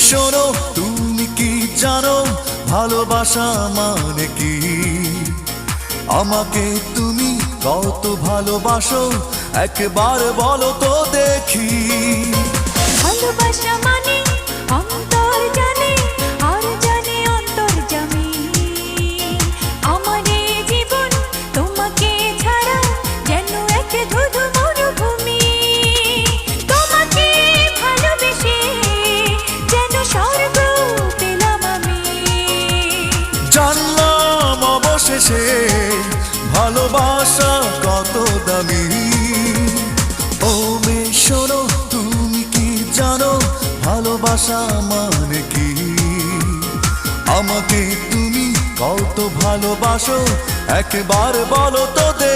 শোনো তুমি কি জানো ভালোবাসা মানে কি? আমাকে তুমি কত ভালোবাসো একবার বলো তো অবশেষে ভালোবাসা কত দামি। ও মে শোনো, তুমি কি জানো ভালোবাসা মানে কি? আমাকে তুমি কত ভালোবাসো, একবার বলো তো